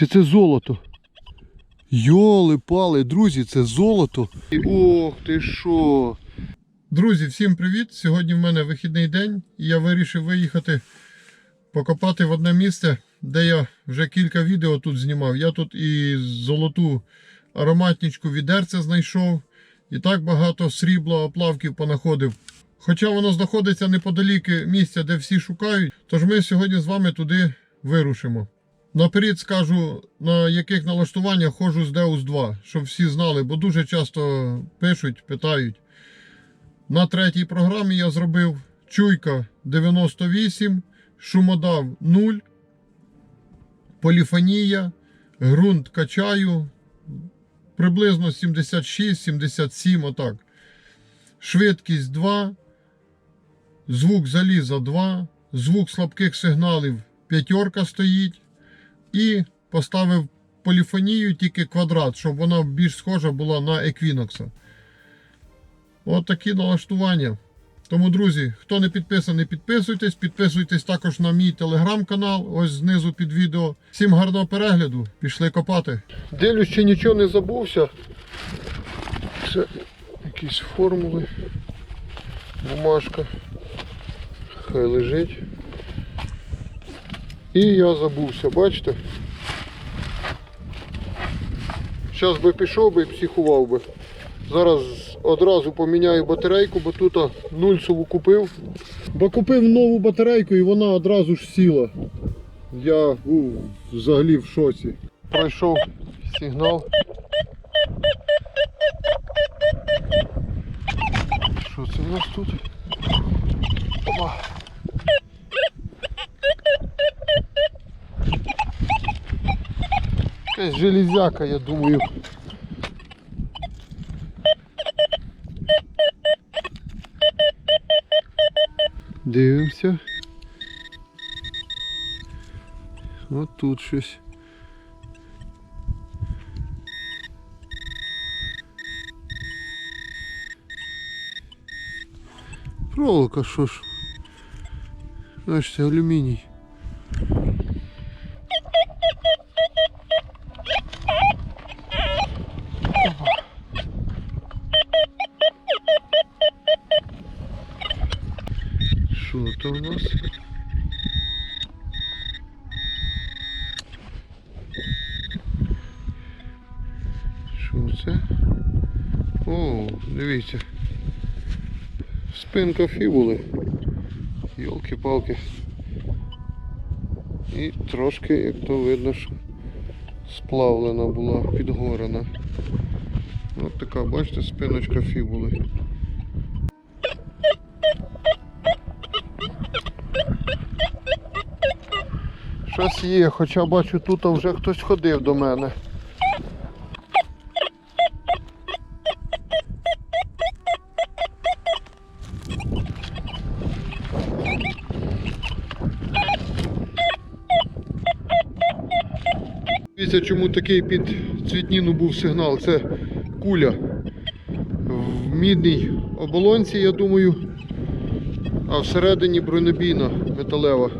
Чи це золото? Йоли пали, друзі, це золото. Ох ти що. Друзі, всім привіт! Сьогодні в мене вихідний день і я вирішив виїхати покопати в одне місце, де я вже кілька відео тут знімав. Я тут і золоту ароматничку відерця знайшов, і так багато срібла оплавків понаходив. Хоча воно знаходиться неподалік місця, де всі шукають, тож ми сьогодні з вами туди вирушимо. Наперед скажу, на яких налаштуваннях ходжу з Deus 2, щоб всі знали, бо дуже часто пишуть, питають. На третій програмі я зробив чуйка 98, шумодав 0, поліфонія, ґрунт качаю приблизно 76-77, отак. Швидкість 2, звук заліза 2, звук слабких сигналів п'ятерка стоїть. І поставив поліфонію тільки квадрат, щоб вона більш схожа була на Equinox. От такі налаштування. Тому, друзі, хто не підписаний, підписуйтесь. Підписуйтесь також на мій телеграм-канал, ось знизу під відео. Всім гарного перегляду, пішли копати. Дивлюсь, чи нічого не забувся. Це якісь формули. Бумажка. Хай лежить. І я забувся, бачите? Зараз би пішов би і психував би. Зараз одразу поміняю батарейку, бо тут нульсову купив. Бо купив нову батарейку і вона одразу ж сіла. Я у, взагалі в шоці. Пройшов сигнал. Що це у нас тут? Опа. Якась железяка, я думаю. Дивимося. От тут щось. Проволока що ж? Значить, це алюміній. Що це? О, дивіться. Спинка фібули. Йолки-палки. І трошки, як то видно, що сплавлена була, підгорена. Ось така, бачите, спиночка фібули. Щось є, хоча бачу, тут вже хтось ходив до мене. Дивіться, чому такий під цвітніну був сигнал. Це куля в мідній оболонці, я думаю, а всередині бронебійна металева.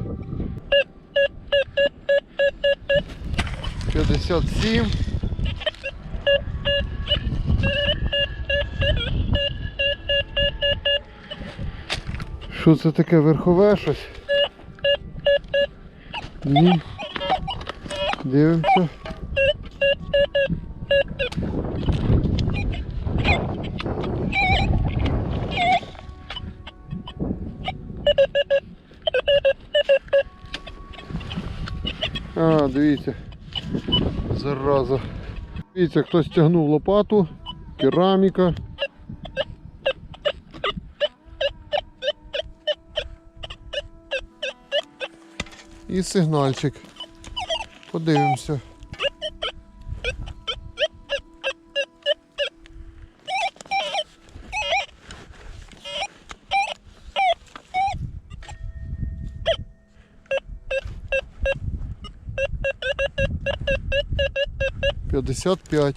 57. Що це таке верхове щось? Ні. Дивимося. А, дивіться. Зараза. Дивіться, хтось тягнув лопату, кераміка. І сигнальчик. Подивимося. П'ятдесят п'ять.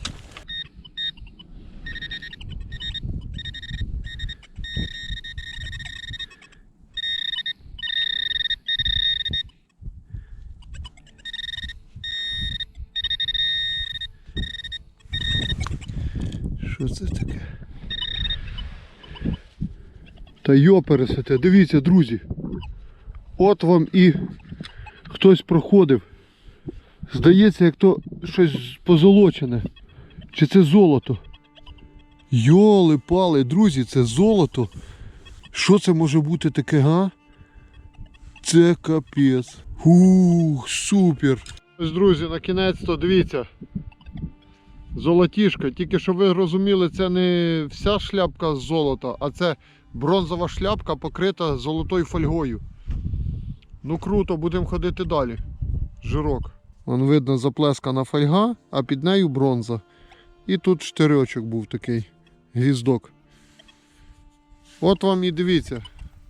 Що це таке? Та йопересете, дивіться, друзі. От вам і хтось проходив. Здається, як то щось позолочене. Чи це золото? Йоли пали, друзі, це золото. Що це може бути таке, га? Це капець. Ух, супер. Друзі, на кінець то дивіться. Золотішка. Тільки щоб ви розуміли, це не вся шляпка з золота, а це бронзова шляпка покрита золотою фольгою. Ну круто, будемо ходити далі. Жирок. Вон видно заплескана фольга, а під нею бронза. І тут штирьочок був такий. Гвіздок. От вам і дивіться.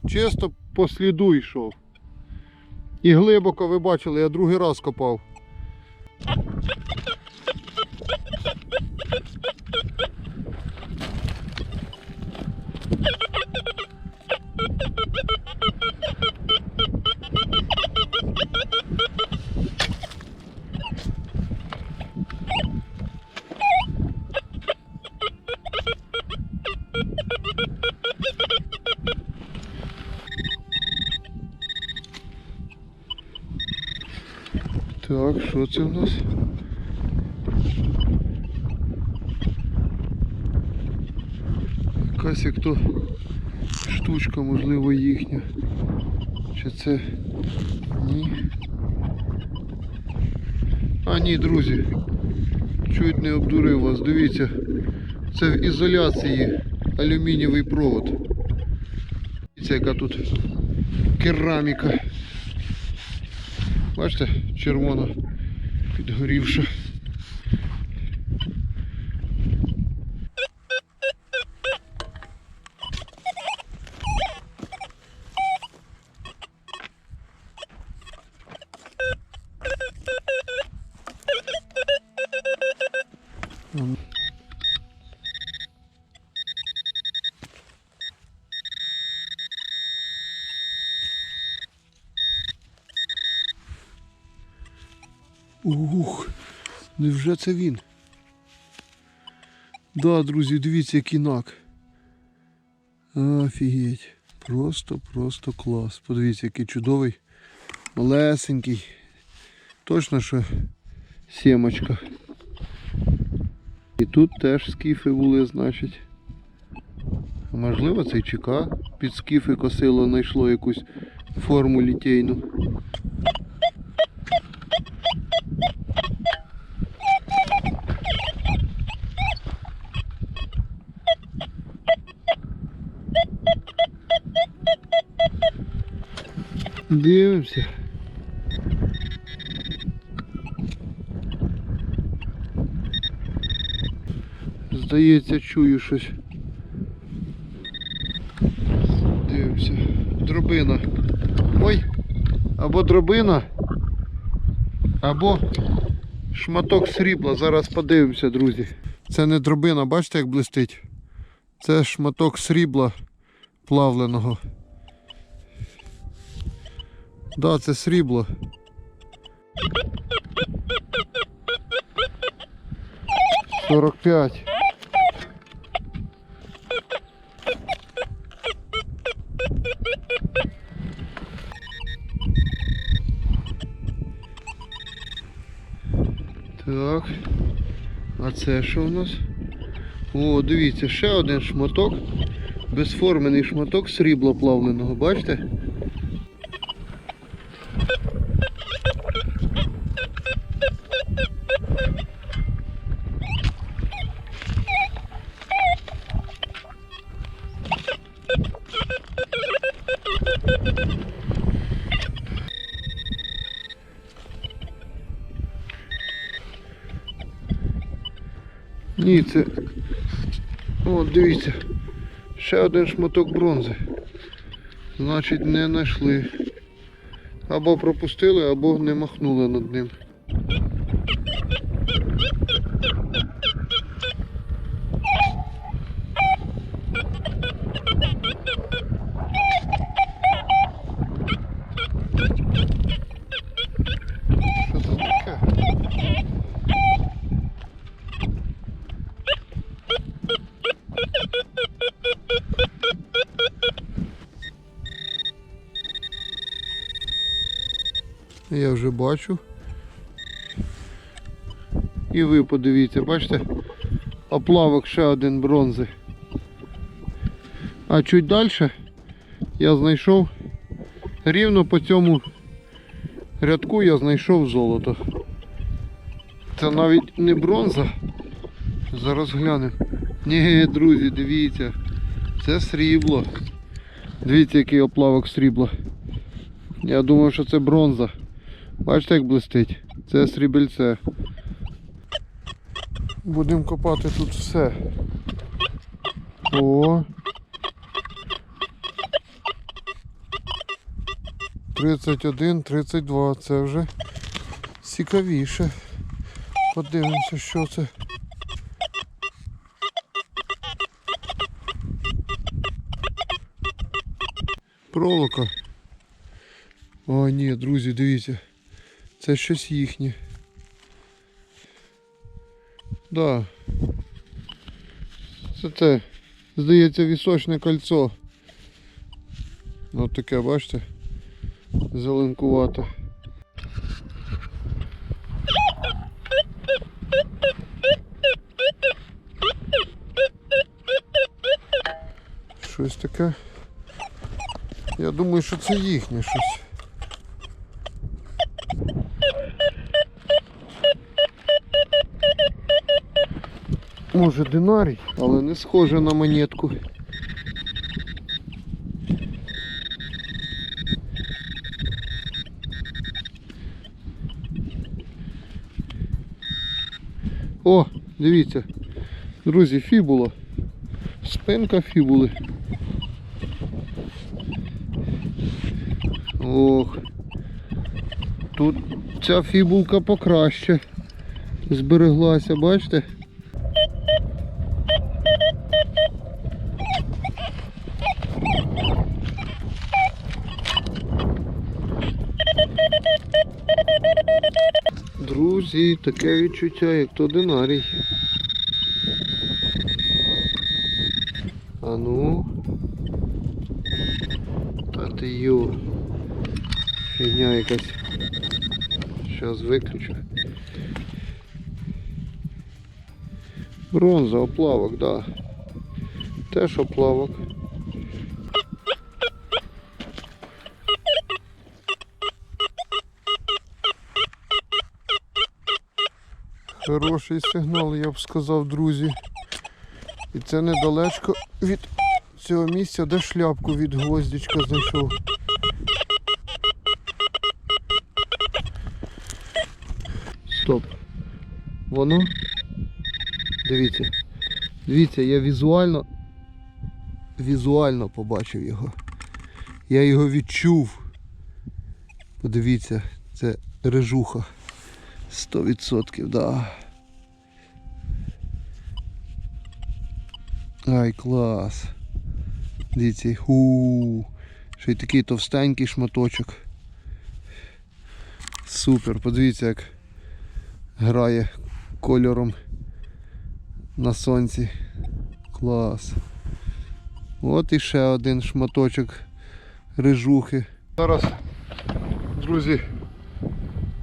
Чисто по сліду йшов. І глибоко ви бачили, я другий раз копав. Так, що це в нас? Як то штучка, можливо, їхня. Чи це ні? А ні, друзі. Чуть не обдурив вас. Дивіться, це в ізоляції алюмінієвий провод. Дивіться, яка тут кераміка. Бачите, червона підгорівша. Невже це він? Да, друзі, дивіться, який нак. Офігеть. Просто, просто клас. Подивіться, який чудовий, малесенький. Точно, що сімочка. І тут теж скіфи були, значить. Можливо, це й ЧК під скіфи косило, знайшло якусь форму літейну. Дивимося. Здається, чую щось. Дивимося. Дробина. Ой! Або дробина, або шматок срібла. Зараз подивимося, друзі. Це не дробина, бачите, як блистить? Це шматок срібла плавленого. Да, це срібло. Сорок п'ять. Так. А це що у нас? О, дивіться, ще один шматок. Безформений шматок срібла плавленого, бачите? Дивіться. Ще один шматок бронзи. Значить, не знайшли. Або пропустили, або не махнули над ним. Бачу. І ви подивіться, бачите? Оплавок ще один бронзи. А чуть далі я знайшов рівно по цьому рядку я знайшов золото. Це навіть не бронза. Зараз глянемо. Ні, друзі, дивіться. Це срібло. Дивіться, який оплавок срібла. Я думав, що це бронза. Бачите, як блистить? Це срібельце. Будемо копати тут все. О. 31, 32, це вже цікавіше. Подивимося, що це. Проволока. О, ні, друзі, дивіться. Це щось їхнє. Да. Це те, здається, вісочне кольцо. Ось таке, бачите? Зеленкувате. Щось таке. Я думаю, що це їхнє щось. Може динарій, але не схоже на монетку. О, дивіться, друзі, фібула. Спинка фібули. Ох. Тут ця фібулка покраще збереглася, бачите? Друзі, таке відчуття, як то динарій. А ну. Та ти йо. Фігня якась. Зараз виключу. Бронза, оплавок, да. Теж оплавок. Хороший сигнал, я б сказав, друзі. І це недалечко від цього місця, де шляпку від гвоздичка знайшов. Стоп. Воно. Дивіться. Дивіться, я візуально візуально побачив його. Я його відчув. Подивіться, це режуха. 100%, да. Ай, клас. Дивіться, ху. Ще й такий товстенький шматочок. Супер, подивіться, як грає кольором на сонці. Клас. От і ще один шматочок рижухи. Зараз, друзі,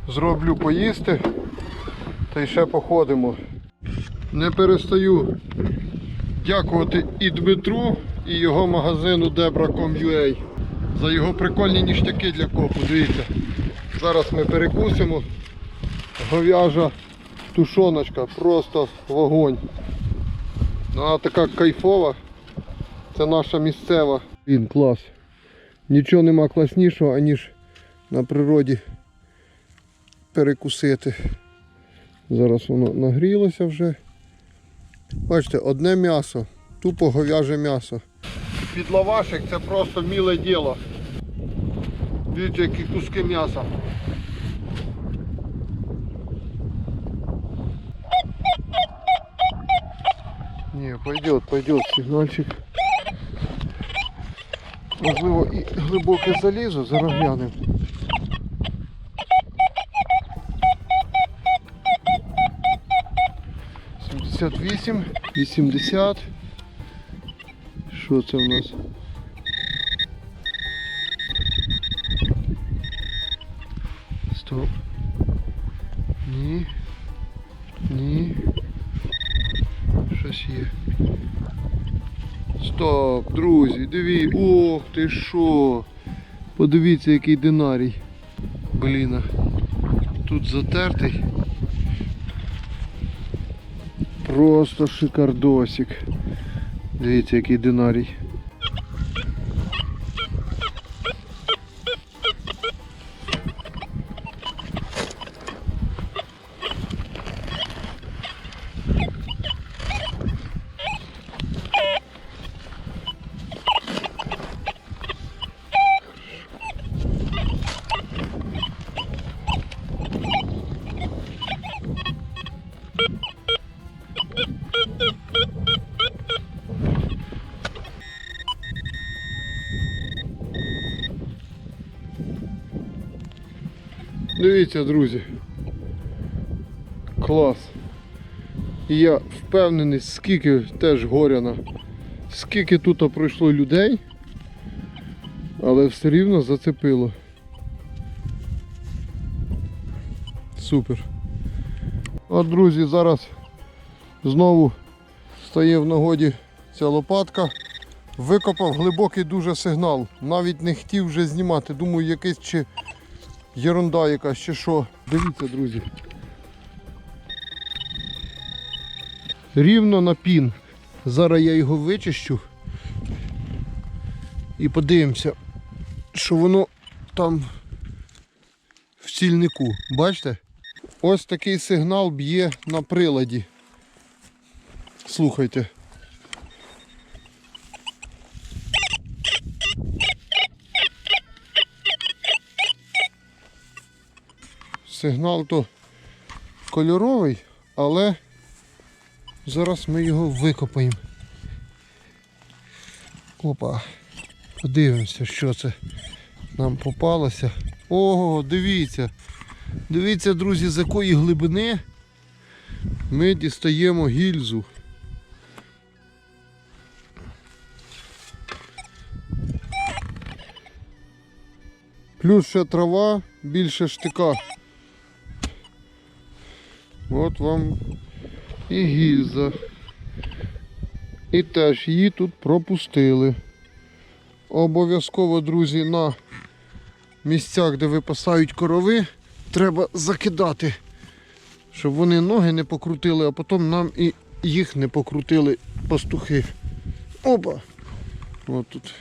зроблю поїсти та й ще походимо. Не перестаю дякувати і Дмитру, і його магазину Debra.com.ua за його прикольні ніштяки для копу. Дивіться. Зараз ми перекусимо. Говяжа тушоночка, просто вогонь. Вона така кайфова. Це наша місцева. Він клас. Нічого нема класнішого, аніж на природі перекусити. Зараз воно нагрілося вже. Бачите, одне м'ясо, тупо говяже м'ясо. Під лавашик це просто міле діло. Дивіться, які куски м'яса. Не, пойдет, пойдет сигнальчик. Можливо і глибоке залізо, зараз глянемо. Сімдесят вісім, вісімдесят. Що це в нас? Стоп. Ні. Ні. Щось є. Стоп, друзі, диві. Ох ти що. Подивіться, який динарій. Блін. Тут затертий. Просто шикардосик. Дивіться, який динарій. Дивіться, друзі. Клас. І я впевнений, скільки теж горяна, скільки тут пройшло людей, але все рівно зацепило. Супер. От, друзі, зараз знову стає в нагоді ця лопатка. Викопав глибокий дуже сигнал. Навіть не хотів вже знімати. Думаю, якийсь чи Єрунда якась чи що. Дивіться, друзі. Рівно на пін. Зараз я його вичищу і подивимося, що воно там в цільнику. Бачите? Ось такий сигнал б'є на приладі. Слухайте. Сигнал то кольоровий, але зараз ми його викопаємо. Опа, подивимося, що це нам попалося. Ого, дивіться. Дивіться, друзі, з якої глибини ми дістаємо гільзу. Плюс ще трава, більше штика. От вам і гільза. І теж її тут пропустили. Обов'язково, друзі, на місцях, де випасають корови, треба закидати, щоб вони ноги не покрутили, а потім нам і їх не покрутили пастухи. Опа! От тут.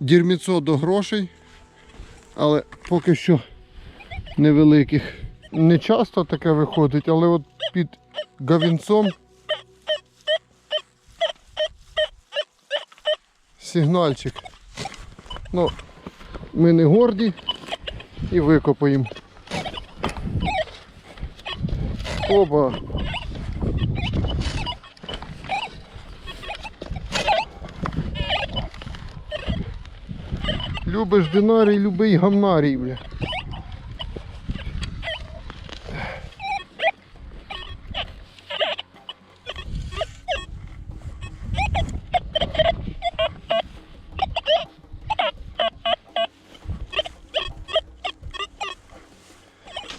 Дірміцо до грошей, але поки що невеликих. Не часто таке виходить, але от під гавінцом сигнальчик. Ну, ми не горді і викопаємо. Опа. Любиш динарій, любий гамнарій, бля.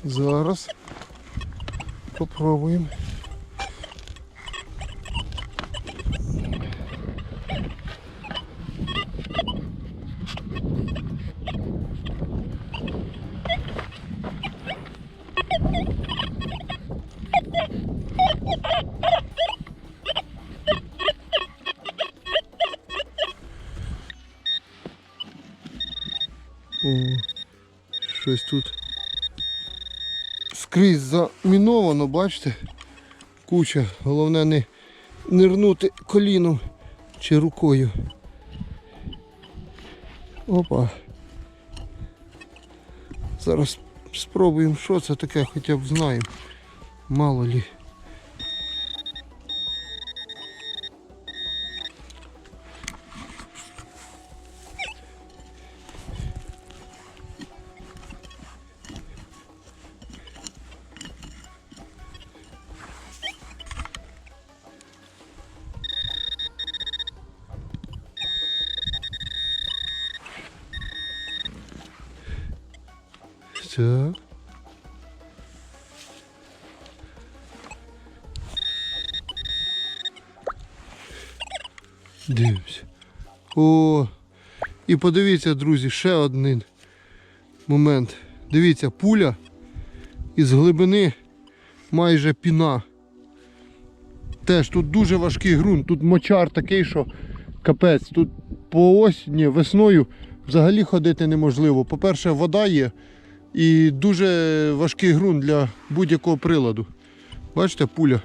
Зараз попробуємо. О, щось тут скрізь заміновано, бачите? Куча. Головне не нирнути коліном чи рукою. Опа. Зараз спробуємо, що це таке, хоча б знаємо. Мало лі. Так. Дивимося. О, і подивіться, друзі, ще один момент. Дивіться, пуля із глибини майже піна. Теж тут дуже важкий ґрунт, тут мочар такий, що капець. Тут по осені, весною взагалі ходити неможливо. По-перше, вода є і дуже важкий ґрунт для будь-якого приладу. Бачите, пуля